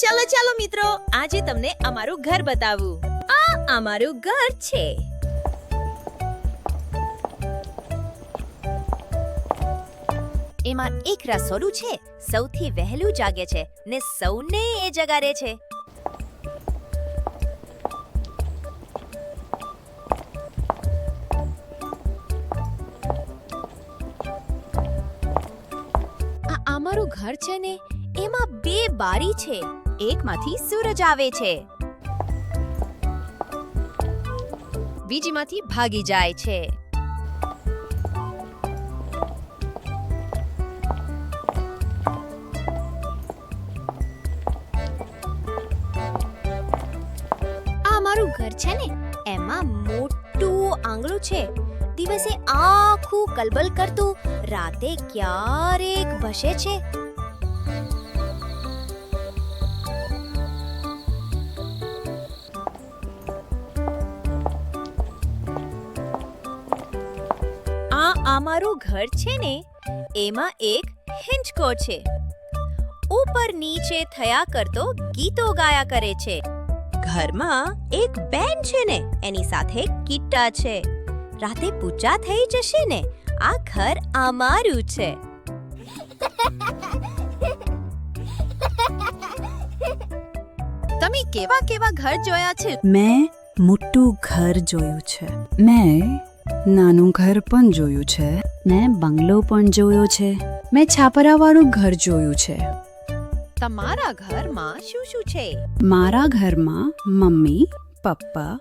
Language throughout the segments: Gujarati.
ચલો, ચાલો મિત્રો, આજે તમને અમારું ઘર બતાવું. આ અમારું ઘર છે. એમાં એક રસોડું છે, સૌથી વહેલું જાગે છે ને સૌને એ જગાડે છે. આ અમારું ઘર છે ને, એમાં બે બારી છે. એકમાંથી સૂરજ આવે છે. બીજીમાંથી ભાગી જાય છે. આ મારું ઘર છે ને? એમાં મોટું આંગણું છે. દિવસે આખું કલબલ કરતું, રાતે ક્યારેક ભસે છે. અમારું ઘર છે ને એમાં એક હિંચકો છે. ઉપર નીચે થયા કરતો ગીતો ગાયા કરે છે. ઘરમાં એક બેન છે ને એની સાથે કિટ્ટા છે. રાતે પૂજા થઈ જશે ને આ ઘર અમારું છે. તમે કેવા કેવા ઘર જોયા છે? મેં મોટું ઘર જોયું છે. મેં નાનું ઘર પણ જોયું છે. મેં બંગલો પણ જોયો છે. મેં છાપરાવાળું ઘર જોયું છે. તમારા ઘરમાં શું શું છે? મારા ઘરમાં મમ્મી પપ્પા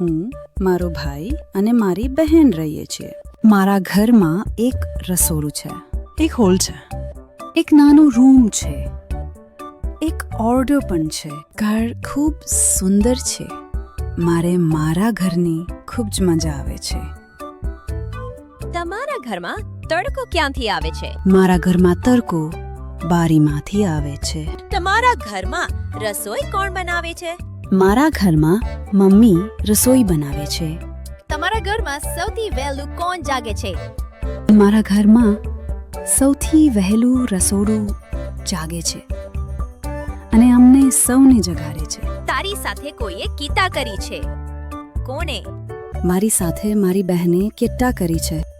હું મારો ભાઈ અને મારી બહેન રહીએ છીએ. મારા ઘરમાં એક રસોડું છે. એક હોલ છે. એક નાનું રૂમ છે. એક ઓરડો પણ છે. ઘર ખૂબ સુંદર છે. મારે મારા ઘરની ખૂબ જ મજા આવે છે. તમારા ઘરમાં તડકો ક્યાંથી આવે છે? મારા ઘરમાં તડકો બારીમાંથી આવે છે. તમારા ઘરમાં રસોઈ કોણ બનાવે છે? મારા ઘરમાં મમ્મી રસોઈ બનાવે છે. તમારા ઘરમાં સૌથી વહેલું કોણ જાગે છે? મારા ઘરમાં સૌથી વહેલું રસોડું જાગે છે. અને અમને સૌને જગાડે છે. તારી સાથે કોઈએ કીતા કરી છે? કોણે? મારી સાથે મારી બહેને કિટ્ટા કરી છે.